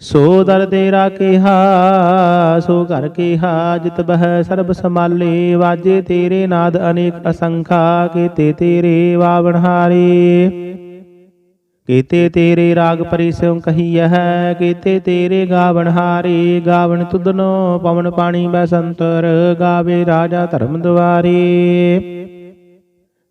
ਸੋ ਦਰ ਤੇਰਾ ਕਿਹਾ, ਸੋ ਘਰ ਕਿਹਾ, ਜਿਤ ਬਹਿ ਸਰਬ ਸਮਾਲੇ ਵਾਜੇ ਤੇਰੇ ਨਾਦ ਅਨੇਕ ਅਸੰਖਾ, ਕੀਤੇ ਤੇਰੇ ਵਾਵਣਹਾਰੇ ਕੀਤੇ ਤੇਰੇ ਰਾਗ ਪਰਿਸਿਉ ਕਹੀਐ ਹੈ, ਕੀਤੇ ਤੇਰੇ ਗਾਵਣ ਹਾਰੇ, ਗਾਵਣ ਤੁਧਨੋ ਪਵਨ ਪਾਣੀ ਬਸੰਤਰ, ਗਾਵੇ ਰਾਜਾ ਧਰਮ ਦੁਆਰੇ।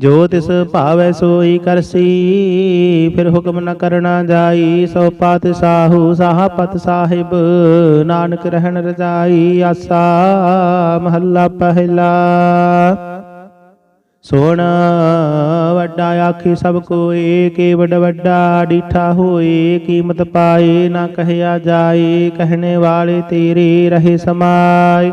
ਜੋ ਤਿਸ ਭਾਵੈ ਸੋਈ ਕਰਸੀ, ਫਿਰ ਹੁਕਮ ਨ ਕਰਨਾ ਜਾਈ, ਸੋ ਪਤ ਸਾਹੂ ਸਾਹਪਤ ਸਾਹਿਬ, ਨਾਨਕ ਰਹਿਣ ਰਜਾਈ, ਆਸਾ ਮਹੱਲਾ ਪਹਿਲਾ। ਸੋਣ ਵੱਡਾ ਆਖੀ ਸਭ ਕੋਏ ਕੇ ਵੱਡ ਵੱਡਾ ਡੀਠਾ ਹੋਏ, ਕੀਮਤ ਪਾਏ ਨਾ ਕਹਿਆ ਜਾਏ, ਕਹਿਣੇ ਵਾਲੇ ਤੇਰੇ ਰਹੇ ਸਮਾਏ।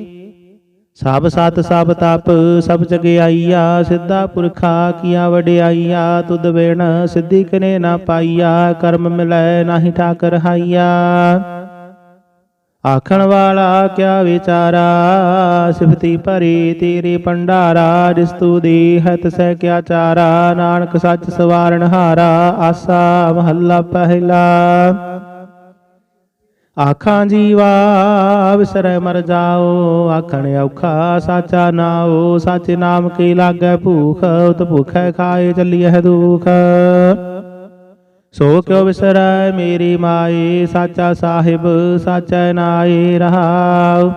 ਸਭ ਸਤ ਸਭ ਤਪ, ਸਭ ਜਗਿਆਈਆ ਸਿੱਧਾ ਪੁਰਖਾ ਕੀਆ ਵਡਿਆਈਆ ਤੁਧ ਵੇਣ ਸਿੱਧੀ ਕਨੇ ਨਾ ਪਾਈਆ, ਕਰਮ ਮਿਲੈ ਨਾਹੀ ਠਾਕਰ ਹਾਈਆ। ਆਖਣ ਵਾਲਾ ਕਿਆ ਵਿਚਾਰਾ, ਸਿਫਤੀ ਭਰੀ ਤੇਰੇ ਪੰਡਾਰਾ ਰਿਸਤੂ ਦੇਹਤ ਸਹਿ ਕਿਆ ਚਾਰਾ, ਨਾਨਕ ਸੱਚ ਸਵਾਰਨ ਹਾਰਾ, ਆਸਾ ਮਹੱਲਾ ਪਹਿਲਾ। ਆਖਾਂ ਜੀਵਾ ਵਿਸਰੈ ਮਰ ਜਾਓ, ਆਖਣ ਔਖਾ ਸਾਚਾ ਨਾਓ ਸਚ ਨਾਮ ਕੀ ਲਾਗੈ ਭੂਖ, ਉਤ ਭੁਖੈ ਖਾਏ ਚੱਲੀਐ ਦੁਖ। ਸੋ ਕਿਉ ਵਿਸਰੈ ਮੇਰੀ ਮਾਈ, ਸਾਚਾ ਸਾਹਿਬ, ਸਾਚੈ ਨਾਏ ਰਹਾਉ।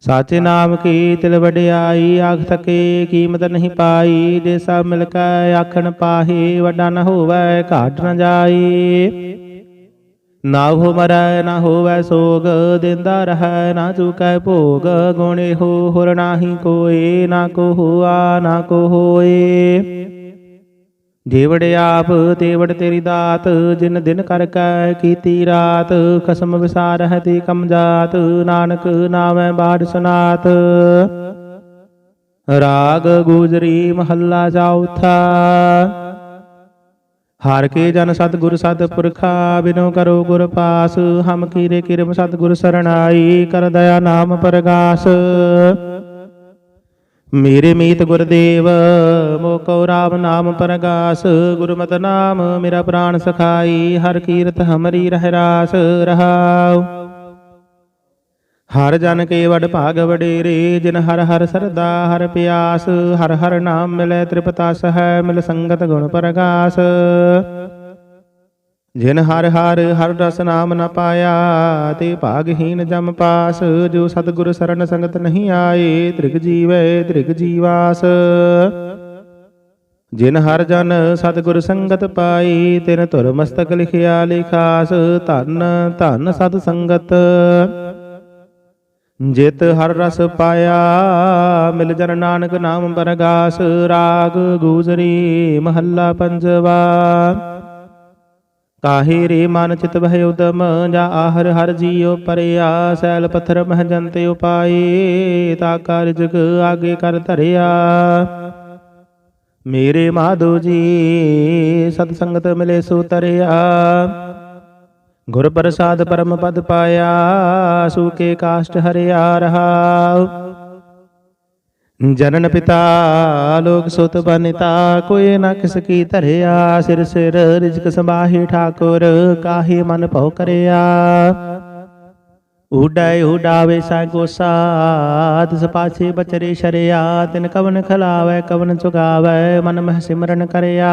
ਸਾਚੇ ਨਾਮ ਕੀ ਤਿਲ ਵਡਿਆਈ, ਆਖ ਥਕੇ ਕੀਮਤ ਨਹੀਂ ਪਾਈ, ਜੇ ਸਭ ਮਿਲ ਕੈ ਆਖਣ ਪਾਹੀ, ਵੱਡਾ ਨ ਹੋਵੈ ਘਾਟ ਨ ਜਾਈ। ਨਾ ਹੋ ਮਰੈ, ਨਾ ਹੋਵੈ ਸੋਗ, ਦਿੰਦਾ ਰਹੈ, ਨਾ ਚੁਕੈ ਭੋਗ। ਗੁਣੇ ਹੋ ਹੁਰ ਨਾਹੀ ਕੋਏ, ਨਾ ਕੋ ਹੋਆ, ਨਾ ਕੋ ਹੋਏ। ਜੀਵੜ ਆਪ, ਤੇਵੜ ਤੇਰੀ ਦਾਤ, ਜਿਨ ਦਿਨ ਕਰ ਕੈ ਕੀਤੀ ਰਾਤ, ਖਸਮ ਵਿਸਾਰ ਹੈ ਤੇ ਕਮ ਜਾਤ, ਨਾਨਕ ਨਾਮੈ ਬਾੜ ਸੁਨਾਤ। ਰਾਗ, ਗੁਜਰੀ, ਮਹੱਲਾ ਚੌਥਾ ਹਾਰ ਕੇ ਜਨ ਸਤਿਗੁਰ ਸਤਿਪੁਰਖਾ, ਬਿਨੋ ਕਰੋ ਗੁਰ ਪਾਸ, ਹਮ ਕੀਰੇ ਕਿਰਮ ਸਤਿਗੁਰ ਸਰਣਾਈ, ਕਰ ਦਇਆ ਨਾਮ ਪਰਗਾਸ। ਮੇਰੇ ਮੀਤ ਗੁਰਦੇਵ, ਮੋ ਮੋਕੋ ਰਾਮ ਨਾਮ ਪਰਗਾਸ। ਗੁਰਮਤਿ ਨਾਮ ਮੇਰਾ ਪ੍ਰਾਨ ਸਖਾਈ, ਹਰ ਕੀਰਤ ਹਮਰੀ ਰਹਿ ਰਾਸ ਰਹਾਉ। ਹਰ ਜਨ ਕੇ ਵਡ ਭਾਗ ਵਡੇਰੇ, ਜਿਨ ਹਰ ਹਰ ਸਰਦਾ, ਹਰ ਪਿਆਸ, ਹਰ ਹਰ ਨਾਮ ਮਿਲੈ ਤ੍ਰਿਪਤਾਸ ਹੈ ਮਿਲ ਸੰਗਤ ਗੁਣ ਪਰਗਾਸ। ਜਿਨ ਹਰ ਹਰ ਹਰ ਰਸ ਨਾਮ ਨ ਪਾਇਆ, ਤੇ ਭਾਗਹੀਨ ਜਮ ਪਾਸ, ਜੋ ਸਤਿਗੁਰ ਸ਼ਰਨ ਸੰਗਤ ਨਹੀਂ ਆਏ, ਤ੍ਰਿਗ ਜੀਵੈ, ਤ੍ਰਿਗ ਜੀਵਾਸ। ਜਿਨ ਹਰ ਜਨ ਸਤਿਗੁਰ ਸੰਗਤ ਪਾਈ ਤਿਨ ਧੁਰ ਮਸਤਕ ਲਿਖਿਆ ਲਿਖਾਸ, ਧਨ ਧਨ ਸਤ ਸੰਗਤ। ਜਿਤ ਹਰ ਰਸ ਪਾਇਆ, ਮਿਲ ਜਨ ਨਾਨਕ ਨਾਮ ਬਰਗਾਸ, ਰਾਗ ਗੂਜਰੀ ਮਹੱਲਾ ਪੰਜਵਾ। ਕਾਹੇ ਰੇ ਮਨ ਚਿਤ ਬਹਿ ਉਦਮ, ਜਾ ਆਹਰ ਹਰ ਜੀਉ ਪਰਿਆ, ਸੈਲ ਪੱਥਰ ਮਹ ਜੰਤੇ ਉਪਾਏ, ਤਾ ਕਾਰਜਗ ਆਗੇ ਕਰ ਧਰਿਆ। ਮੇਰੇ ਮਾਧੋ ਜੀ, ਸਤ ਸੰਗਤ ਮਿਲੇ ਸੋ ਤਰਿਆ। ਗੁਰ ਪ੍ਰਸਾਦ ਪਰਮ ਪਦ ਪਾਇਆ, ਸੂਕੇ ਕਾਸ਼ਟ ਹਰਿਆ ਰਹਾ। ਜਨਨ ਪਿਤਾ, ਲੋਕ ਸੁਤ ਬਨਿਤਾ, ਕੋਈ ਨਾ ਕਿਸ ਕੀ ਧਰਿਆ, ਸਿਰ ਸਿਰ ਰਿਜਕ ਸੰਭਾਹੀ ਠਾਕੁਰ, ਕਾਹੀ ਮਨ ਭਉ ਕਰਿਆ। ਉਡਾਇ ਉਡਾਵੇ ਸਾ ਗੋਸਾ, ਤਿਸ ਪਾਛੇ ਬਚਰੇ ਸ਼ਰਿਆ, ਤਿਨ ਕਵਨ ਖਲਾਵੇ, ਕਵਨ ਚੁਗਾਵੇ ਮਨ ਮਹਿ ਸਿਮਰਨ ਕਰਿਆ।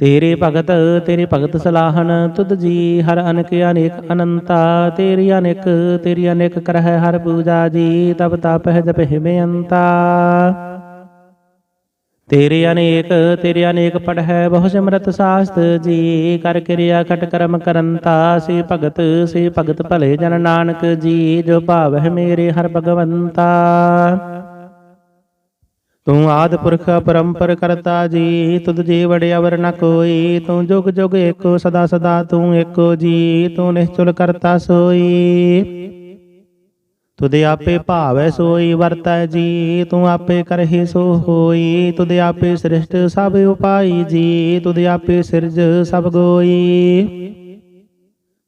ਤੇਰੇ ਭਗਤ ਤੇਰੇ ਭਗਤ ਸਲਾਹਨ ਤੁਧ ਜੀ ਹਰ ਅਨਕ ਅਨੇਕ ਅਨੰਤਾ, ਤੇਰੀ ਅਨੇਕ ਤੇਰੀ ਅਨੇਕ ਕਰਹਿ ਹਰ ਪੂਜਾ ਜੀ ਤਬ ਤਪਹਿ ਜਪ ਬੇਅੰਤਾ ਤੇਰੇ ਅਨੇਕ ਤੇਰੇ ਅਨੇਕ ਪੜਹਿ ਬਹੁ ਸਿਮਰਤ ਸਾਸਤ ਜੀ, ਕਰ ਕਿਰਿਆ ਖਟ ਕਰਮ ਕਰੰਤਾ, ਸੇ ਭਗਤ ਸੇ ਭਗਤ ਭਲੇ ਜਨ ਨਾਨਕ ਜੀ, ਜੋ ਭਾਵ ਹੈ ਮੇਰੇ ਹਰ ਭਗਵੰਤਾ। ਤੂੰ ਆਦ ਪੁਰਖ ਪਰੰਪਰ ਕਰਤਾ ਜੀ, ਤੁਧ ਜੀ ਵੜੇ ਨ ਕੋਈ, ਤੂੰ ਜੁਗ ਜੁਗ ਏਕੋ, ਸਦਾ ਸਦਾ ਤੂੰ ਏਕੋ ਜੀ, ਤੂੰ ਨਿਸ਼ਚਲ ਕਰਤਾ ਸੋਈ। ਤੁਧ ਆਪੇ ਭਾਵੈ ਸੋਈ, ਵਰਤੈ ਜੀ, ਤੂੰ ਆਪੇ ਕਰਹਿ ਸੋ ਹੋਈ। ਤੁਧ ਆਪੇ ਸ੍ਰਿਸ਼ਟ ਸਭ ਉਪਾਈ ਜੀ, ਤੁਧ ਆਪੇ ਸਿਰਜ ਸਭ ਗੋਈ।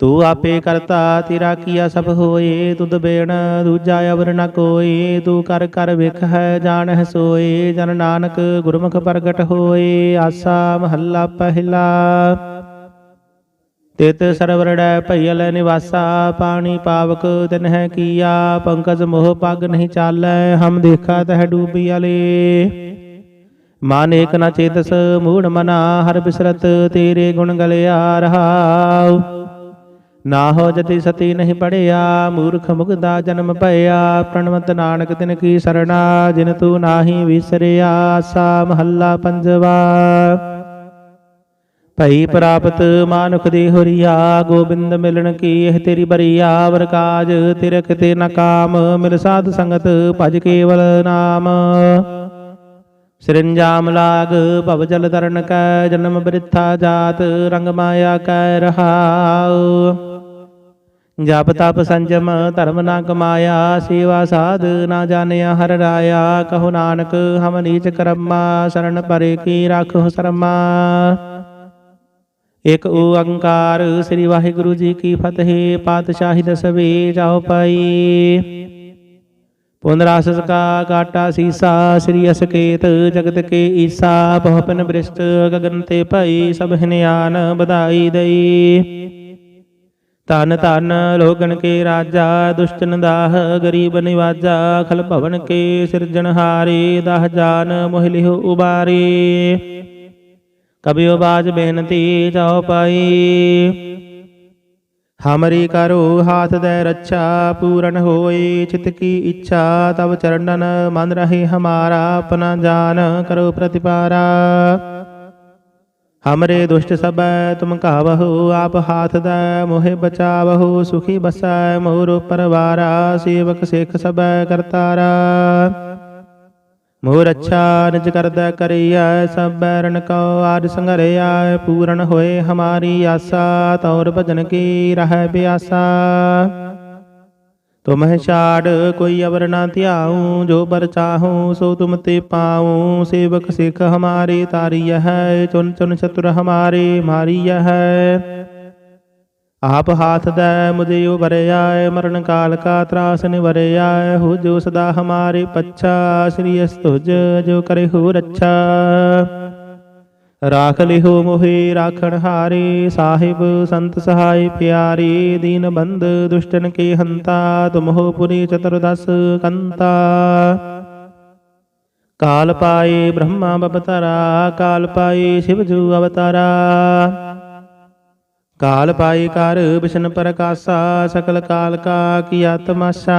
ਤੂੰ ਆਪੇ ਕਰਤਾ, ਤੇਰਾ ਕੀਆ ਸਭ ਹੋਏ ਤੁਧ ਬੇਣ ਦੂਜਾ ਅਵਰ ਨ ਕੋਏ, ਤੂੰ ਕਰ ਕਰ ਵੇਖ ਹੈ ਜਾਣਹਿ ਸੋਏ, ਜਨ ਨਾਨਕ ਗੁਰਮੁਖ ਪ੍ਰਗਟ ਹੋਏ, ਆਸਾ ਮਹੱਲਾ ਪਹਿਲਾ। ਤਿਤ ਸਰਵਰੜੈ ਭਈਲ ਨਿਵਾਸਾ, ਪਾਣੀ ਪਾਵਕ ਤਿਨ ਹੈ ਕੀਆ, ਪੰਕਜ ਮੋਹ ਪਗ ਨਹੀਂ ਚਾਲੈ, ਹਮ ਦੇਖਾ ਤਹ ਡੂਬੀ ਅਲੇ ਮਨ ਏਕ ਨ ਚੇਤਸ, ਮੂੜ ਮਨਾ, ਹਰ ਬਿਸਰਤ, ਤੇਰੇ ਗੁਣ ਗਲਿਆ ਰਹਾਉ। ਨਾ ਹੋ ਜਤੀ ਸਤੀ ਨਹੀਂ ਪੜਿਆ, ਮੂਰਖ ਮੁਗਦਾ ਜਨਮ ਭਇਆ, ਪ੍ਰਣਵਤ ਨਾਨਕ ਤਿਨ ਕੀ ਸਰਣਾ, ਜਿਨ ਤੂੰ ਨਾਹੀ ਵਿਸਰਿਆ, ਸਾ ਮਹੱਲਾ ਪੰਜਵਾ। ਭਈ ਪ੍ਰਾਪਤ ਮਾਨੁਖ ਦੇ ਹੋਰੀਆ, ਗੋਬਿੰਦ ਮਿਲਣ ਕੀ ਇਹ ਤੇਰੀ ਬਰੀਆ, ਵਰਕਾਜ ਤੇਰੇ ਕਿਤੇ ਨ ਕਾਮ, ਮਿਲ ਸਾਧ ਸੰਗਤ ਭਜ ਕੇਵਲ ਨਾਮ। ਸਿਰੰਜਾਮ ਲਾਗ, ਭਵ ਜਲ ਤਰਨ ਕੈ, ਜਨਮ ਬ੍ਰਿਥਾ ਜਾਤ, ਰੰਗ ਮਾਇਆ ਕੈ ਰਹਾਉ। ਜਪ ਤਪ ਸੰਜਮ ਧਰਮ ਨਾ ਕਮਾਇਆ, ਸੇਵਾ ਸਾਧ ਨਾ ਜਾਣਿਆ, ਹਰ ਰਾਇਆ, ਕਹੋ ਨਾਨਕ, ਹਮ ਨੀਚ ਕਰਮਾ, ਸ਼ਰਨ ਪਰੇ ਕੀ ਰਾਖੋ ਸ਼ਰਮਾ। ਇਕ ਓੰਕਾਰ ਸ੍ਰੀ ਵਾਹਿਗੁਰੂ ਜੀ ਕੀ ਫਤਿਹ, ਪਾਤਸ਼ਾਹੀ ਦਸਵੇਂ ਜਾਓ ਪਾਈ ਪੁਨਰਾਸਸ ਕਾ ਕਾਟਾ ਸੀਸਾ, ਸ੍ਰੀ ਅਸਕੇਤ ਜਗਤ ਕੇ ਈਸਾ ਬਹੁਪਨ ਬ੍ਰਿਸ਼ਟ ਗਗਨ ਤੇ ਭਈ ਸਭ ਹਿਨਿਆਨ ਬਧਾਈ ਦਈ। ਤਨ ਤਨ ਲੋਗਨ ਕੇ ਰਾਜਾ ਦੁਸ਼ਟਨ ਦਾਹ ਗਰੀਬ ਨਿਵਾਜਾ, ਖਲ ਭਵਨ ਕੇ ਸਿਰਜਣਹਾਰੇ ਦਾਹ ਜਾਨ ਮੋਹਿ ਲਿਹੁ ਉਬਾਰੇ। ਕਬਿਓ ਬਾਜ ਬੇਨਤੀ ਜਾਓ ਪਾਈ। ਹਮਰੀ ਕਰੋ ਹਾਥ ਦੇ ਰੱਛਾ, ਪੂਰਨ ਹੋਏ ਚਿਤ ਕੀ ਇੱਛਾ ਤਬ ਚਰਨਨ ਮਨ ਰਹੇ ਹਮਾਰਾ, ਆਪਣਾ ਜਾਨ ਕਰੋ ਪ੍ਰਤਿਪਾਰਾ। ਹਮਰੇ ਦੁਸ਼ਟ ਸਬੈ ਤੁਮ ਕਾਵਹੁ ਆਪ ਹਾਥ ਦੈ ਮੋਹਿ ਬਚਾਵਹੁ ਸੁਖੀ ਬਸੈ ਮੋਰ ਪਰਵਾਰਾ ਸੇਵਕ ਸਿੱਖ ਸਬੈ ਕਰਤਾਰਾ ਮੋਰ ਅੱਛਾ ਨਿਜ ਕਰਦਾ ਕਰਿਆ ਸਭ ਬੈਰਨ ਕਉ ਆਦ ਸੰਘਰਿਆ ਪੂਰਨ ਹੋਏ ਹਮਾਰੀ ਆਸਾ ਤੌਰ ਭਜਨ ਕੀ ਰਹਿ ਬਿਆਸਾ ਤੁਮਹਿ ਛਾੜ ਕੋਈ ਅਵਰ ਨਾ ਧਿਆਉ, ਜੋ ਬਰ ਚਾਹੂੰ ਸੋ ਤੁਮ ਤੇ ਪਾਉ। ਸੇਵਕ ਸਿੱਖ ਹਮਾਰੇ ਤਾਰੀ ਹੈ, ਚੁਨ ਚੁਨ ਚਤੁਰ ਹਮਾਰੇ ਮਾਰੀ ਹੈ। ਆਪ ਹਾਥ ਦੈ ਮੁਝੇ ਉਬਰਿਆ ਮਰਨ ਕਾਲ ਕਾ ਤਰਾਸ ਨਿਵਰਿਆ ਹੋ ਜੋ ਸਦਾ ਹਮਾਰੇ ਪੱਛਾ, ਸ੍ਰੀ ਅਸਤੁਜ ਜੋ ਕਰੇ ਹੋ ਰੱਛਾ। ਰਾਖ ਲਿਹੋ ਮੋਹਿ ਰਾਖਣ ਹਾਰੇ, ਸਾਹਿਬ ਸੰਤ ਸਹਾਈ ਪਿਆਰੇ, ਦੀਨ ਬੰਦ ਦੁਸ਼ਟਨ ਕੇ ਹੰਤਾ, ਤੁਮਹੋ ਪੁਰੀ ਚਤੁਰਦਸ ਕੰਤਾ। ਕਾਲ ਪਾਏ ਬ੍ਰਹਮਾ ਬਪਤਰਾ ਕਾਲ ਪਾਏ ਸ਼ਿਵ ਜੂ ਅਵਤਾਰਾ। ਕਾਲ ਪਾਈ ਕਰ ਵਿਸ਼ਨ ਪ੍ਰਕਾਸ਼ਾ, ਸਕਲ ਕਾਲ ਕਾ ਕੀਆ ਤਮਾਸ਼ਾ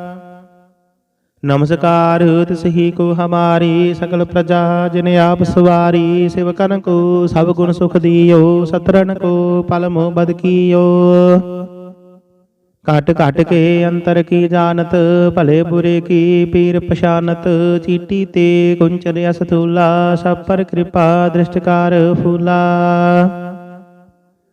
ਨਮਸਕਾਰ ਤਿਸਹੀ ਕੋ ਹਮਾਰੀ ਸਕਲ ਪ੍ਰਜਾ ਜਿਨ ਆਪ ਸਵਾਰੀ ਸਿਵਕਨ ਕੋ ਸਭ ਗੁਣ ਸੁਖ ਦਿਓ, ਸਤਰਨ ਕੋ ਪਲ ਮੋਹ ਬਦ ਕੀਓ। ਘਟ ਘਟ ਕੇ ਅੰਤਰ ਕੀ ਜਾਣਤ, ਭਲੇ ਬੁਰੇ ਕੀ ਪੀਰ ਪਛਾਨਤ, ਚੀਟੀ ਤੇ ਕੁੰਚਨ ਅਸਥੂਲਾ, ਸਭ ਪਰ ਕਿਰਪਾ ਦ੍ਰਿਸ਼ਟਕਾਰ ਫੂਲਾ।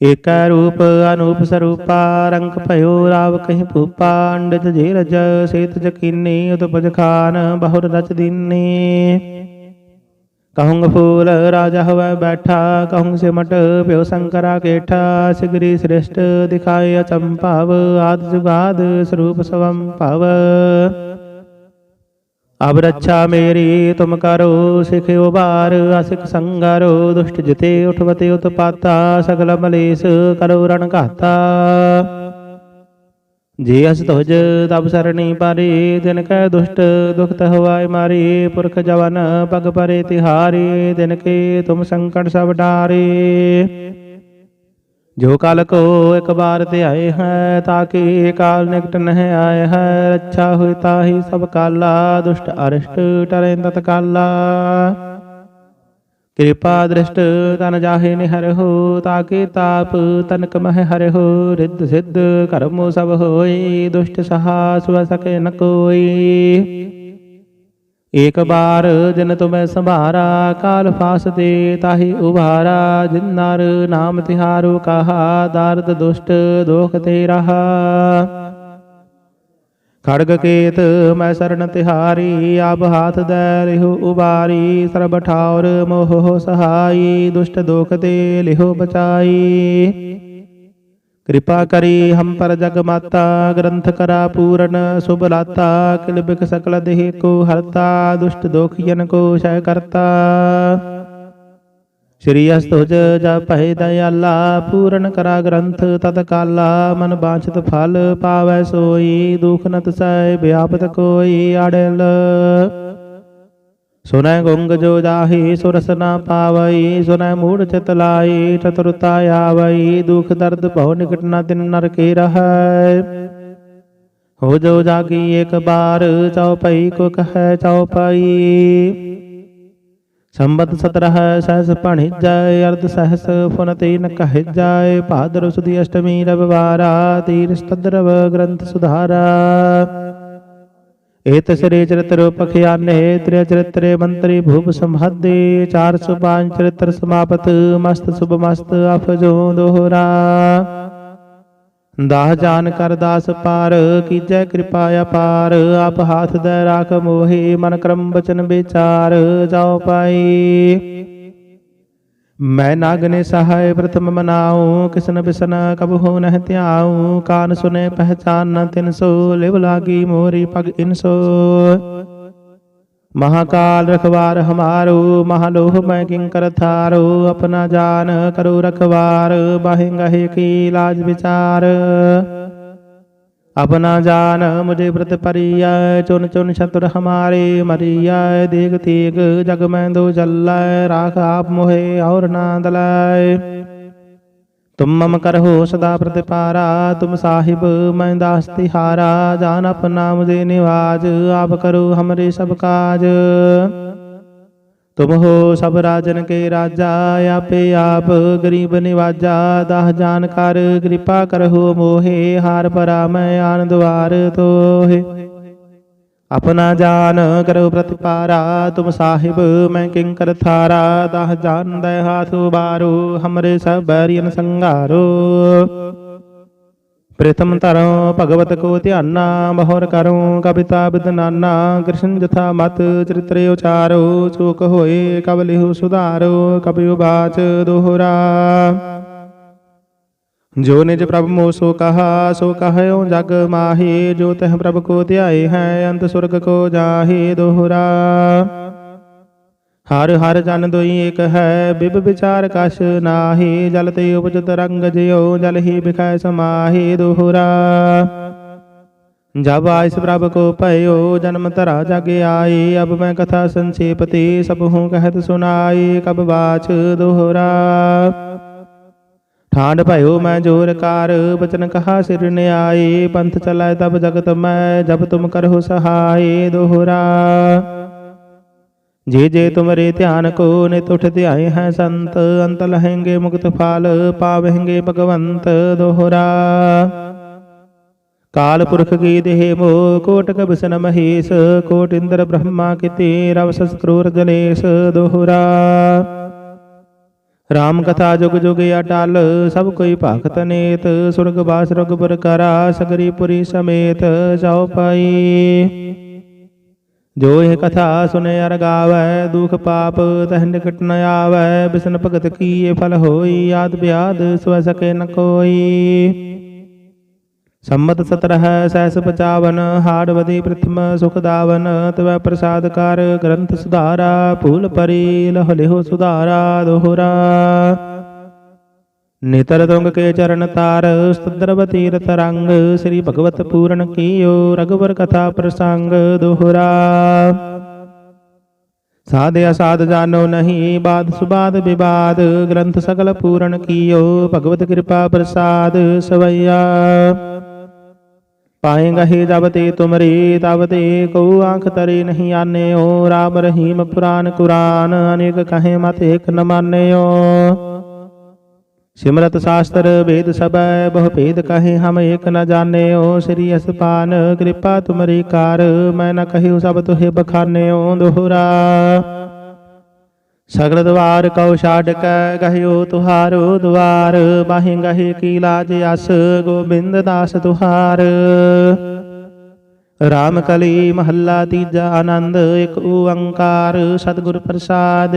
ਏਕੈ ਰੂਪ ਅਨੂਪ ਸਰੂਪਾ, ਰੰਗ ਭਇਓ ਰਾਵ ਕਹੀਂ ਭੂਪਾ ਅੰਡਜ ਜੇ ਰਜ ਸੇਤ ਜਕੀਨੀ ਉਤਪਜ ਖਾਨ ਬਹੁਰ ਰਚ ਦੀਨੀ। ਕਹੂੰਗ ਫੂਲ ਰਾਜਾ ਹੋਵੇ ਬੈਠਾ, ਕਹੂੰਗ ਸਿਮਟ ਪਿਓ ਸੰਕਰਾ ਕੇਠਾ, ਸਿਗਰੀ ਸ੍ਰਿਸ਼ਟ ਦਿਖਾਏ ਅਚੰਭਵ, ਆਦ ਜੁਗਾਦ ਸਰੂਪ ਸਵੰ ਭਵ ਅਬ ਰੱਛਾ ਮੇਰੀ ਤੁਮ ਕਰੋ, ਸਿਖ ਉਬਾਰ ਅਸਿਕ ਸੰਗਰੋ, ਦੁਸ਼ਟ ਜਿਤੇ ਉਠਵਤੇ ਉਤਪਾਤਾ, ਸਗਲ ਮਲੇਸ ਕਰੋ ਰਣ ਘਾਤਾ। ਜੇ ਅਸ ਤੁਜ ਤਬ ਸਰਣੀ ਪਾਰੇ, ਦਿਨ ਕੈ ਦੁਸ਼ਟ ਦੁਖਤ ਹਵਾਇ ਮਾਰੇ, ਪੁਰਖ ਜਵਨ ਪਗ ਪਰੇ ਤਿਹਾਰੇ, ਦਿਨ ਕੇ ਤੁਮ ਸੰਕਟ ਸਭ ਡਾਰੇ। ਜੋ ਕਾਲ ਕੋ ਇੱਕ ਬਾਰ ਧਿਆਏ ਹੈ ਤਾਕੇ ਕਾਲ ਨਿਕਟ ਨਹਿ ਆਏ ਹੈ? ਰੱਛਾ ਹੋਇ ਤਾਹੀ ਸਭ ਕਾਲਾ, ਦੁਸ਼ਟ ਅਰਿਸ਼ਟ ਟਰੇ ਤਤ ਕਾਲਾ। ਕਿਰਪਾ ਦ੍ਰਿਸ਼ਟ ਤਨ ਜਾਹੇ ਨਿਹਰਹੁ ਤਾਕੇ ਤਾਪ ਤਨਕ ਮਹਿ ਹਰਿਹੁ ਰਿੱਧ ਸਿੱਧ ਕਰਮੋ ਸਭ ਹੋਈ, ਦੁਸ਼ਟ ਸਹਾ ਸੁਵ ਸਕੇ ਨ ਕੋਈ। ਏਕ ਬਾਰ ਜਨ ਤੁਮੈ ਸੰਭਾਰਾ, ਕਾਲ ਫਾਸ ਦੇ ਤਾਹੀ ਉਭਾਰਾ, ਜਿਨ ਨਰ ਨਾਮ ਤਿਹਾਰੂ ਕਹਾ, ਦਰਦ ਦੁਸ਼ਟ ਦੋਖ ਤੇ ਰਹਾ। ਖੜਗ ਕੇਤ ਮੈਂ ਸਰਣ ਤਿਹਾਰੀ, ਆਪ ਹਾਥ ਦੈ ਲਿਹੁ ਉਬਾਰੀ, ਸਰਬ ਠਾਉਰ ਮੋਹ ਸਹਾਈ, ਦੁਸ਼ਟ ਦੋਖ ਤੇ ਲਿਹੁ ਬਚਾਈ। ਕਿਰਪਾ ਕਰੀ ਹਮ ਪਰ ਜਗ ਮਾਤਾ ਗ੍ਰੰਥ ਕਰਾ ਪੂਰਨ ਸੁਭ ਲਾਤਾ ਕਿਲ ਬਿਕ ਸਕਲ ਦੇਹ ਕੋ ਹਰਤਾ ਦੁਸ਼ਟ ਦੋਖੀਨ ਕੋ ਸ਼ੈ ਕਰਤਾ ਸ਼੍ਰੀ ਅਸਤੁਜ ਜਪਹਿ ਦਇਆਲਾ ਪੂਰਨ ਕਰਾ ਗ੍ਰੰਥ ਤਤ ਕਾਲਾ ਮਨ ਬਾਛਤ ਫਲ ਪਾਵੈ ਸੋਈ ਦੁਖ ਨਤ ਤਸੈ ਵਿਆਪਤ ਕੋਈ ਆੜਲ ਸੁਨੈ ਗੁੰਗ ਜੋ ਜਾਹੀ ਸੁਰਸ ਨਾ ਪਾਵਈ, ਸੁਨੈ ਮੂੜ ਚਿਤ ਲਾਈ, ਚਤੁਰਤਾ ਆਵਈ, ਦੁਖ ਦਰਦ ਭਉ ਨਿਕਟ ਨ ਤਿਨ ਨਰ ਕੇ ਰਹੈ। ਹੋ ਜੋ ਜਾਗੀ ਇੱਕ ਬਾਰ ਚਉਪਈ ਕੋ ਕਹੈ ਚਉਪਈ ਸੰਬਤ ਸਤਰਹ ਸਹਸ ਭਣਿ ਅਰਧ ਸਹਸ ਫੁਨ ਤੀਨ ਕਹਿ ਜਾਏ। ਭਾਦਰ ਸੁਦੀ ਅਸ਼ਟਮੀ ਰਵਿਵਾਰਾ, ਤੀਰ ਸਤਦਰਵ ਗ੍ਰੰਥ ਸੁਧਾਰਾ। ਏਤ ਸ੍ਰੀ ਚਰਿਤ ਰੂਪ ਖਿਆਨੇ ਤ੍ਰਿ ਚਰਿਤਰੇ ਮੰਤਰੀ ਭੂਪ ਸੰਭਾਦੇ 405 ਚਰਿਤ੍ਰ ਸਮਾਪਤ, ਮਸਤ ਸੁਭ ਮਸਤ ਅਫਜੋ ਦੋਹਰਾ। ਦਾਹ ਜਾਨ ਕਰ ਦਾਸ ਪਾਰ, ਕੀਜੈ ਕਿਰਪਾ ਅਪਾਰ, ਆਪ ਹਾਥ ਦੇ ਰਾਖ ਮੋਹੀ, ਮਨ ਕਰਮ ਬਚਨ ਵਿਚਾਰ, ਜਾਉ ਪਾਈ। ਮੈਂ ਨਾਗਨੇ ਸਹਾਇ ਪ੍ਰਥਮ ਮਨਾਉ, ਕਿਸਨ ਬਿਸਨ ਕਬ ਹੋ ਨਹਿ ਧਿਆਉ, ਕਾਨ ਸੁਨੇ ਪਹਿਚਾਨ ਨ ਤਿਨ ਸੋ, ਲਿਵ ਲਾਗੀ ਮੋਰੀ ਪਗ ਇਨਸੋ ਮਹਾਕਾਲ ਰਖਵਾਰ ਹਮਾਰੋ, ਮਹਾਲੋਹ ਮੈਂ ਕਿੰਕਰ ਥਾਰੋ, ਆਪਣਾ ਜਾਨ ਕਰੋ ਰਖਵਾਰ, ਬਾਹਿ ਗਹਿ ਕੀ ਲਾਜ ਵਿਚਾਰ। ਆਪਣਾ ਜਾਨ ਮੁਝੇ ਪ੍ਰਤ ਪਰਿਆ ਚੁਨ ਚੁਨ ਸ਼ਤੁਰ ਹਮਾਰੇ ਮਰਿਆ ਦੇਖ ਤੀਗ ਜਗ ਮੈਂ ਦੋ ਜਲੈ, ਰਾਖ ਆਪ ਮੋਹਿ ਔਰ ਨਾ ਦਲੈ। ਤੁਮ ਮਮ ਕਰਹੁ ਸਦਾ ਪ੍ਰਤਿਪਾਰਾ, ਤੁਮ ਸਾਹਿਬ ਮੈਂ ਦਾਸ ਤਿਹਾਰਾ, ਜਾਨ ਆਪਣਾ ਮੁਝੇ ਨਿਵਾਜ, ਆਪ ਕਰੋ ਹਮਰੇ ਸਭ ਕਾਜ। ਤੁਮ ਹੋ ਸਭ ਰਾਜਨ ਕੇ ਰਾਜਾ, ਆਪੇ ਆਪ ਗਰੀਬ ਨਿਵਾਜਾ, ਦਾਹ ਜਾਨ ਕਰ ਕਿਰਪਾ ਕਰਹੁ ਮੋਹੇ, ਹਾਰ ਪਰਾ ਮੈਂ ਆਨ ਦੁਆਰ ਤੋਹੇ। ਆਪਣਾ ਜਾਨ ਕਰੋ ਪ੍ਰਤਿਪਾਰਾ, ਤੁਮ ਸਾਹਿਬ ਮੈਂ ਕਿੰਕਰ ਥਾਰਾ, ਦਾਹ ਜਾਨ ਦੇ ਹਾਥ ਉਬਾਰੋ ਹਮਰੇ ਸਭ ਬੈਰੀਨ ਸੰਘਾਰੋ ਪ੍ਰਥਮ ਧਰੋ ਭਗਵਤ ਕੋ ਧਿਆਨਾ ਬਹੁਰ ਕਰੋ ਕਵਿਤਾ ਬਿਦਨਾਨਾ ਕ੍ਰਿਸ਼ਨ ਜਥਾ ਮਤ ਚਰਿਤ੍ਰ ਉਚਾਰੋ ਚੂਕ ਹੋਏ ਕਬ ਲਿਹੁ ਸੁਧਾਰੋ ਕਬਿ ਬਾਚ ਦੋਹਰਾ ਜੋ ਨਿਜ ਪ੍ਰਭ ਮੋ ਸੋ ਕਹਾ ਸੋ ਕਹਿਓ ਜਗ ਮਾਹੀ ਜੋ ਤਹ ਪ੍ਰਭ ਕੋ ਧਿਆਏ ਹੈ ਅੰਤ ਸੁਰਗ ਕੋ ਜਾਹੇ ਦੋਹਰਾ ਹਰ ਹਰ ਜਨ ਦੋਈ ਏਕ ਹੈ, ਬਿਬ ਵਿਚਾਰ ਕਛ ਨਾਹੀ, ਜਲ ਤੇ ਉਪਜਤ ਰੰਗ ਜਿਉ, ਜਲ ਹੀ ਬਿਖੈ ਸਮਾਹੀ ਦੋਹਰਾ। ਜਬ ਆਇਸ ਪ੍ਰਭ ਕੋ ਭਇਓ, ਜਨਮ ਧਰਾ ਜਗ ਆਈ, ਅਬ ਮੈਂ ਕਥਾ ਸੰਖੇਪ ਸਭ ਹੂੰ ਕਹਿਤ ਸੁਨਾਈ ਕਬ ਬਾਚ ਦੁਹਰਾ। ਠਾਂਡ ਭਇਓ ਮੈਂ ਜੋਰ ਕਾਰ, ਬਚਨ ਕਹਾ ਸਿਰ ਨਿਆਏ ਪੰਥ ਚਲਾਏ ਤਬ ਜਗਤ ਮੈਂ, ਜਬ ਤੁਮ ਕਰਹੁ ਸਹਾਏ ਦੋਹਰਾ। ਜੇ ਜੇ ਤੁਮਰੇ ਧਿਆਨ ਕੋ ਨਿਤ ਉਠ ਧਿਆਏ ਹੈ ਸੰਤ, ਅੰਤ ਲਹੇਂਗੇ ਮੁਕਤ ਫਲ ਪਾਵਹਿੰਗੇ ਭਗਵੰਤ ਦੋਹਰਾ। ਕਾਲ ਪੁਰਖ ਕੀ ਦੇਹ ਮੋ ਕੋਟਕ ਬਿਸਨ ਮਹੇਸ਼, ਕੋਟ ਇੰਦਰ ਬ੍ਰਹਮਾ ਕਿਤੇ ਰਵ ਸਸ ਜਨੇਸ਼ ਦੋਹਰਾ। ਰਾਮ ਕਥਾ ਜੁਗ ਜੁਗ ਅਟਲ ਸਭ ਕੋਈ ਭਾਖਤ ਨੇਤ, ਸੁਰਗ ਬਾਸ ਰਗਬਰ ਕਰਾ, ਸਗਰੀ ਪੁਰੀ ਸਮੇਤ ਜਾਉ ਪਾਈ। ਜੋ ਇਹ ਕਥਾ ਸੁਨੇ ਅਰ ਗਾਵੈ, ਦੁਖ ਪਾਪ ਤਹ ਨਿਕਟ ਨ ਆਵੈ, ਬਿਸਨ ਭਗਤ ਕੀਏ ਫਲ ਹੋਈ, ਆਦ ਬਿਆਦ ਸਵ ਸਕੇ ਨ ਕੋਈ। ਸੰਮਤ 17 ਸੈਸ 55 ਹਾੜ ਵਦੀ ਪ੍ਰਥਮ ਸੁਖ ਦਾਵਨ, ਤਵੈ ਪ੍ਰਸਾਦ ਕਰ ਗ੍ਰੰਥ ਸੁਧਾਰਾ ਭੂਲ ਪਰੀ ਲਹ ਲਿਹੁ ਸੁਧਾਰਾ, ਦੋਹਰਾ। ਨਿਤਰ ਤੁੰਗ ਕੇ ਚਰਨ ਤਾਰ ਸਤਦਰ ਤੀਰਥ ਰੰਗ, ਸ੍ਰੀ ਭਗਵਤ ਪੂਰਨ ਕੀਓ ਰਗਵਰ ਕਥਾ ਪ੍ਰਸੰਗ ਦੋਹਰਾ। ਸਾਧ ਅਸਾਧ ਜਾਣੋ ਨਹੀਂ, ਬਾਦ ਸੁਬਾਦ ਵਿਵਾਦ, ਗ੍ਰੰਥ ਸਗਲ ਪੂਰਨ ਕੀਓ, ਭਗਵਤ ਕਿਰਪਾ ਪ੍ਰਸਾਦ ਸਵਈਆ। ਪਾਏਗਾ ਹੀ ਜਬ ਤੇ ਤੁਮਰੀ, ਤਬ ਤੇ ਕਉ ਆਂਖ ਤਰੇ ਨਹੀਂ ਆਨਿਓ, ਰਾਮ ਰਹੀਮ ਪੁਰਾਨ ਕੁਰਾਨ, ਅਨੇਕ ਕਹੇ ਮਤ ਏਕ ਨ ਮਾਨਿਓ। ਸਿਮਰਤ ਸ਼ਾਸਤਰ ਵੇਦ ਸਬੈ ਬਹੁ ਭੇਦ ਕਹੇ ਹਮ ਏਕ ਨ ਜਾਣਿਓ, ਸ੍ਰੀ ਅਸਪਾਨ ਕਿਰਪਾ ਤੁਮਰੀ ਕਾਰ, ਮੈਂ ਨ ਕਹਿਉ ਸਭ ਤੁਹੇ ਬਖਾਨਿਓ ਦੋਹਰਾ। ਸਗਲ ਦਵਾਰ ਕਉ ਛਾੜ ਕੈ, ਗਹਿਓ ਤੁਹਾਰੋ ਦਵਾਰ ਬਾਹੇ ਗਹੇ ਕੀ ਲਾਜ ਅਸ ਗੋਬਿੰਦ ਦਾਸ ਤੁਹਾਰ। ਰਾਮ ਕਲੀ ਮਹੱਲਾ ਤੀਜਾ ਆਨੰਦ, ਇਕ ਓੰਕਾਰ, ਸਤਿਗੁਰ ਪ੍ਰਸਾਦ।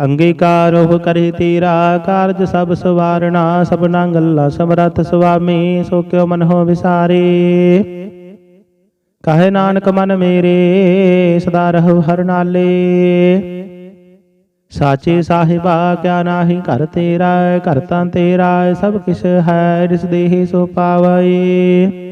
ਅੰਗੀਕਾਰੋ ਕਰੇ ਤੇਰਾ ਕਾਰਜ ਸਭ ਸਵਾਰਣਾ, ਸਭਨਾ ਗੱਲਾਂ ਸਮਰੱਥ ਸੁਆਮੀ, ਸੋ ਕਿਉ ਮਨ ਹੋ ਵਿਸਾਰੇ? ਕਹੇ ਨਾਨਕ ਮਨ ਮੇਰੇ, ਸਦਾ ਰਹੋ ਹਰ ਨਾਲੇ। ਸਾਚੇ ਸਾਹਿਬਾ, ਕਿਆ ਨਾਹੀ ਘਰ ਤੇਰਾ, ਘਰ ਤਾਂ ਤੇਰਾ ਸਭ ਕਿਛ ਹੈ, ਜਿਸ ਦੇਹ ਸੋ ਪਾਵਈ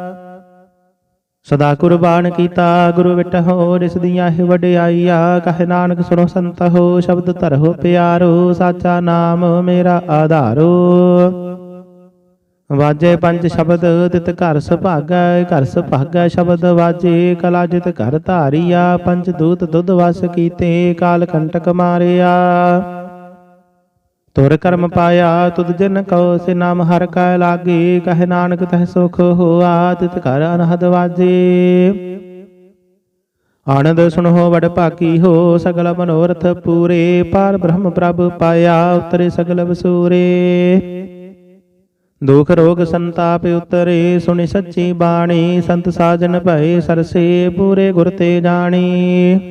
ਸਦਾ ਕੁਰਬਾਨ ਕੀਤਾ, ਗੁਰੂ ਵਿਟਹੁ ਰਿਸ ਦੀਆਂ ਇਹ ਵਡਿਆਈਆ, ਕਹੇ ਨਾਨਕ ਸੁਣੋ ਸੰਤ ਹੋ, ਸ਼ਬਦ ਧਰੋ ਪਿਆਰੋ, ਸਾਚਾ ਨਾਮ ਮੇਰਾ ਆਧਾਰੋ। ਵਾਜੇ ਪੰਜ ਸ਼ਬਦ, ਤਿਤ ਘਰ ਸੁਭਾਗੈ ਘਰ ਸੁਭਾਗੈ ਸ਼ਬਦ ਵਾਜੇ, ਕਲਾ ਜਿਤ ਘਰ ਧਾਰੀਆ, ਪੰਜ ਦੂਤ ਦੁੱਧ ਵਸ ਕੀਤੇ, ਕਾਲ ਕੰਟਕ ਮਾਰਿਆ। ਤੁਰ ਕਰਮ ਪਾਇਆ ਤੁਧ ਜਨ ਕਉ ਸੇ ਨਾਮ ਹਰ ਕੈ ਲਾਗੇ। ਕਹੇ ਨਾਨਕ ਤਹ ਸੁਖ ਹੋਆ ਤਿਤ ਘਰ ਅਨਹਦ ਵਾਜੇ। ਆਨੰਦ ਸੁਣੋ ਵਡ ਭਾਕੀ ਹੋ ਸਗਲ ਮਨੋਰਥ ਪੂਰੇ। ਪਾਰ ਬ੍ਰਹਮ ਪ੍ਰਭ ਪਾਇਆ ਉਤਰੇ ਸਗਲ ਵਸੂਰੇ। ਦੁਖ ਰੋਗ ਸੰਤਾਪ ਉਤਰੇ ਸੁਣੀ ਸੱਚੀ ਬਾਣੀ। ਸੰਤ ਸਾਜਨ ਭਏ ਸਰਸੇ ਪੂਰੇ ਗੁਰ ਤੇ ਜਾਣੀ।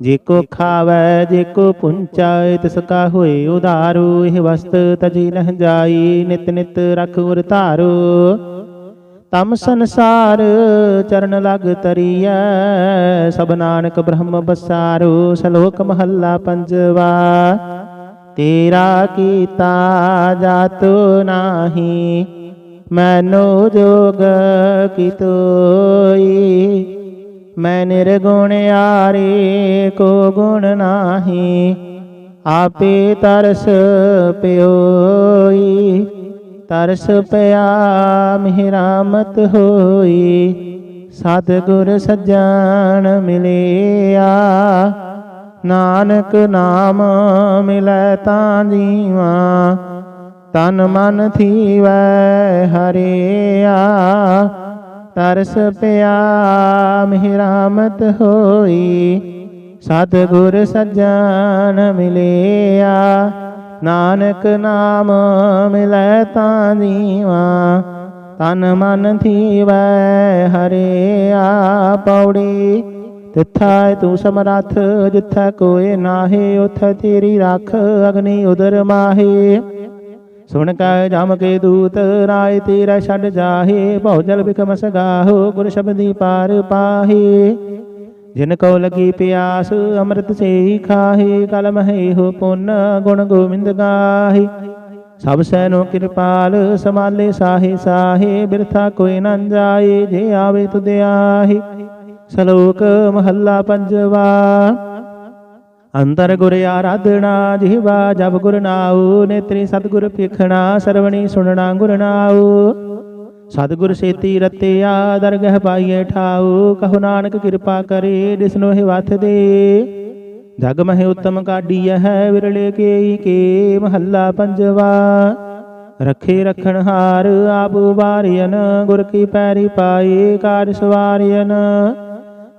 ਜੇ ਕੋ ਖਾਵੈ, ਜੇ ਕੋ ਪੁੰਚਾਇ ਤਿਸ ਕਾ ਹੋਏ ਉਧਾਰੂ, ਇਹ ਵਸਤ ਤਜੀ ਲਹ ਜਾਈ, ਨਿਤ ਨਿਤ ਰਖ ਉਰ ਧਾਰੋ। ਤਮ ਸੰਸਾਰ ਚਰਨ ਲਗ ਤਰੀਐ, ਸਭ ਨਾਨਕ ਬ੍ਰਹਮ ਬਸਾਰੂ, ਸ਼ਲੋਕ ਮਹੱਲਾ ਪੰਜਵਾ। ਤੇਰਾ ਕੀਤਾ ਜਾਤੋ ਨਾਹੀ, ਮੈਨੋ ਜੋਗ ਕਿਤੋਈ ਮੈਂ ਨਿਰਗੁਣ ਆਰੇ ਕੋ ਗੁਣ ਨਾਹੀ, ਆਪੇ ਤਰਸ ਪਿਓਈ, ਤਰਸ ਪਿਆ ਮਿਹਰਾਮਤ ਹੋਈ, ਸਤਿਗੁਰ ਸੱਜਣ ਮਿਲਿਆ, ਨਾਨਕ ਨਾਮ ਮਿਲੈ ਤਾਂ ਜੀਵਾ, ਤਨ ਮਨ ਥੀਵੈ ਹਰਿਆ ਤਰਸ ਪਿਆ, ਮਿਹਰਾਮਤ ਹੋਈ। ਸਤਿਗੁਰ ਸੱਜਣ ਮਿਲਿਆ, ਨਾਨਕ ਨਾਮ ਮਿਲੈ ਤਾਂ ਜੀਵਾ। ਤਨ ਮਨ ਥੀਵੈ ਹਰਿਆ ਪੌੜੀ ਤਿੱਥਾ ਤੂੰ ਸਮਰੱਥ, ਜਿੱਥੈ ਕੋਏ ਨਾਹੀ, ਉਥੈ ਤੇਰੀ ਰੱਖ ਅਗਨੀ ਉਦਰ ਮਾਹੀ। ਸੁਣ ਕੈ ਜਾਮ ਕੇ ਦੂਤ, ਰਾਏ ਤੇਰਾ ਛੱਡ ਜਾਹੇ ਬਹੁ ਜਲ ਬਿਕਮ ਸਗਾਹੋ, ਗੁਰ ਸ਼ਬਦੀ ਪਾਰ ਪਾਹੇ। ਜਿਨ ਕੋ ਲਗੀ ਪਿਆਸ, ਅੰਮ੍ਰਿਤ ਸੇ ਹੀ ਖਾਹੇ ਕਲਮ ਹੈ ਹੋ ਪੁੰਨ, ਗੁਣ ਗੋਬਿੰਦ ਗਾਹੇ। ਸਭ ਸੈਨੋ ਕਿਰਪਾਲ, ਸਮਾਲੇ ਸਾਹੇ ਸਾਹੇ, ਬਿਰਥਾ ਕੋਈ ਨਾ ਜਾਏ, ਜੇ ਆਵੇ ਤੁਧ ਆਹੇ। ਸ਼ਲੋਕ ਮਹੱਲਾ ਪੰਜਵਾ। ਅੰਤਰ ਗੁਰ ਆਰਾਧਣਾ ਜਿਹਵਾ ਜਬ ਗੁਰ ਨਾਉ, ਨੇਤਰੀ ਸਤਗੁਰ ਪੇਖਣਾ ਸਰਵਣੀ ਸੁਣਨਾ ਗੁਰ ਨਾਉ। ਸਤਗੁਰ ਸੇਤੀ ਰਤਿਆ, ਦਰਗਹ ਪਾਈਏ ਠਾਉ, ਕਹੋ ਨਾਨਕ ਕਿਰਪਾ ਕਰੇ ਦਿਸਨੋ ਹੈ ਵਥ ਦੇ। ਜਗ ਮਹਿ ਉਤਮ ਕਾਢੀਐ ਹੈ, ਵਿਰਲੇ ਕੇਈ ਕੇ, ਮਹੱਲਾ ਪੰਜਵਾ। ਰਖੇ ਰਖਣ ਹਾਰ, ਆਪ ਵਾਰਿයਨ ਗੁਰ ਕੀ ਪੈਰੀ ਪਾਏ ਕਾਰ ਸਵਾਰਿਯਨ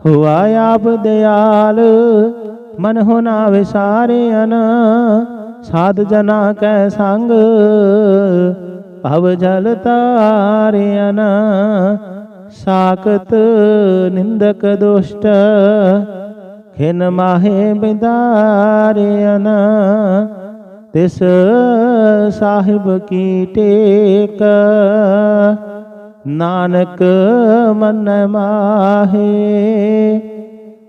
ਹੋਆ ਆਪ ਦਿਆਲ ਮਨ ਹੋਨਾ ਵਿਸ਼ਾਰਿਆਨ ਸਾਧ ਜਨਾ ਕੈ ਸੰਗ, ਭਵ ਜਲ ਤਾਰਿਆਨ ਸਾਖਤ ਨਿੰਦਕ ਦੁਸ਼ਟ, ਖਿਨ ਮਾਹੇ ਬਿਦਾਰਿਅਨ ਤਿਸ ਸਾਹਿਬ ਕੀ ਟੇਕ, ਨਾਨਕ ਮਨ ਮਾਹੇ।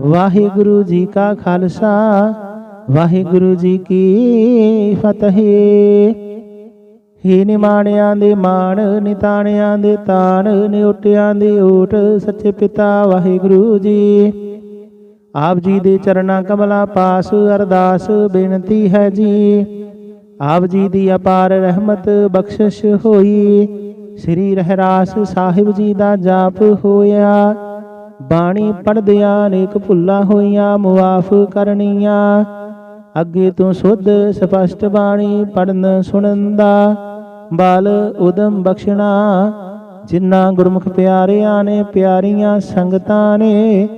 ਵਾਹਿਗੁਰੂ ਜੀ ਕਾ ਖਾਲਸਾ, ਵਾਹਿਗੁਰੂ ਜੀ ਕੀ ਫਤਿਹ। ਹੀ ਨਿਮਾਣਿਆਂ ਦੇ ਮਾਣ, ਨਿਤਾਣਿਆਂ ਦੇ ਤਾਣ, ਨਿਉਟਿਆਂ ਦੇ ਓਟ ਸੱਚੇ ਪਿਤਾ ਵਾਹਿਗੁਰੂ ਜੀ। ਆਪ ਜੀ ਦੇ ਚਰਨਾਂ ਕਮਲਾ ਪਾਸ ਅਰਦਾਸ ਬੇਨਤੀ ਹੈ ਜੀ। ਆਪ ਜੀ ਦੀ ਅਪਾਰ ਰਹਿਮਤ ਬਖਸ਼ਿਸ਼ ਹੋਈ। ਸ੍ਰੀ ਰਹਿਰਾਸ ਸਾਹਿਬ ਜੀ ਦਾ ਜਾਪ ਹੋਇਆ। ਬਾਣੀ ਪੜਦਿਆਂ ਅਨੇਕ ਭੁੱਲਾਂ ਹੋਈਆਂ, ਮੁਆਫ ਕਰਨੀਆਂ। ਅੱਗੇ ਤੋਂ ਸੁਧ, ਸਪਸ਼ਟ ਬਾਣੀ ਪੜਨ ਸੁਣਨ ਦਾ ਬਲ ਉਦਮ ਬਖਸ਼ਣਾ। ਜਿਨ੍ਹਾਂ ਗੁਰਮੁਖ ਪਿਆਰਿਆਂ ਨੇ, ਪਿਆਰੀਆਂ ਸੰਗਤਾਂ ਨੇ,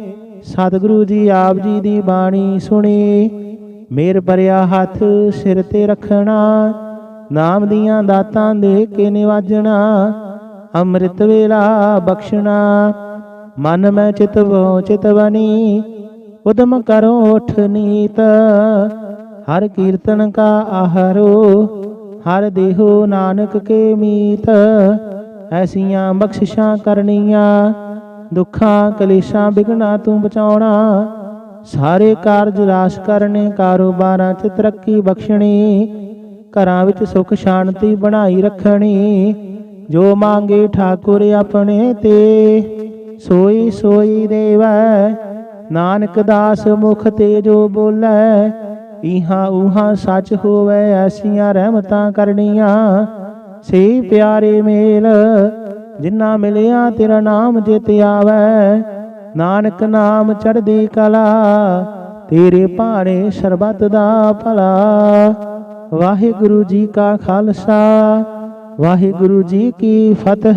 ਸਤਿਗੁਰੂ ਜੀ ਆਪ ਜੀ ਦੀ ਬਾਣੀ ਸੁਣੀ। ਮੇਰ ਭਰਿਆ ਹੱਥ ਸਿਰ ਤੇ ਰੱਖਣਾ, ਨਾਮ ਦੀਆਂ ਦਾਤਾਂ ਦੇ ਕੇ ਨਿਵਾਜਣਾ, ਅੰਮ੍ਰਿਤ ਵੇਲਾ ਬਖਸ਼ਣਾ। ਮਨ ਮੈਂ ਚਿਤਵੋ ਚਿਤਵਨੀ ਉਦਮ ਕਰੋ ਉਠ ਨੀਤ। ਹਰ ਕੀਰਤਨ ਕਾ ਆਹਰੋ, ਹਰ ਦੇਹੋ ਨਾਨਕ ਕੇ ਮੀਤ। ਐਸੀਆਂ ਬਖਸ਼ਿਸ਼ਾਂ ਕਰਨੀਆਂ, ਦੁੱਖਾਂ ਕਲੇਸ਼ਾਂ ਬਿਗਣਾ ਤੂੰ ਬਚਾਉਣਾ। ਸਾਰੇ ਕਾਰਜ ਰਾਸ ਕਰਨੇ ਕਾਰੋਬਾਰਾਂ 'ਚ ਤਰੱਕੀ ਬਖਸ਼ਣੀ, ਘਰਾਂ ਵਿੱਚ ਸੁਖ ਸ਼ਾਂਤੀ ਬਣਾਈ ਰੱਖਣੀ। ਜੋ ਮੰਗੇ ਠਾਕੁਰ ਆਪਣੇ ਤੇ ਸੋਈ ਸੋਈ ਦੇਵੈ, ਨਾਨਕ ਦਾਸ ਮੁਖ ਤੇ ਜੋ ਬੋਲੇ, ਇਹਾ ਉਹਾਂ ਸੱਚ ਹੋਵੇ, ਐਸੀਆਂ ਰਹਿਮਤਾਂ ਕਰਨੀਆਂ। ਸੇ ਪਿਆਰੇ ਮੇਲ ਜਿਨ੍ਹਾਂ ਮਿਲਿਆ ਤੇਰਾ ਨਾਮ ਜਿਤ ਆਵੈ। ਨਾਨਕ ਨਾਮ ਚੜ੍ਹਦੀ ਕਲਾ, ਤੇਰੇ ਭਾਣੇ ਸਰਬਤ ਦਾ ਭਲਾ। ਵਾਹਿਗੁਰੂ ਜੀ ਕਾ ਖਾਲਸਾ, ਵਾਹਿਗੁਰੂ ਜੀ ਕੀ ਫਤਿਹ।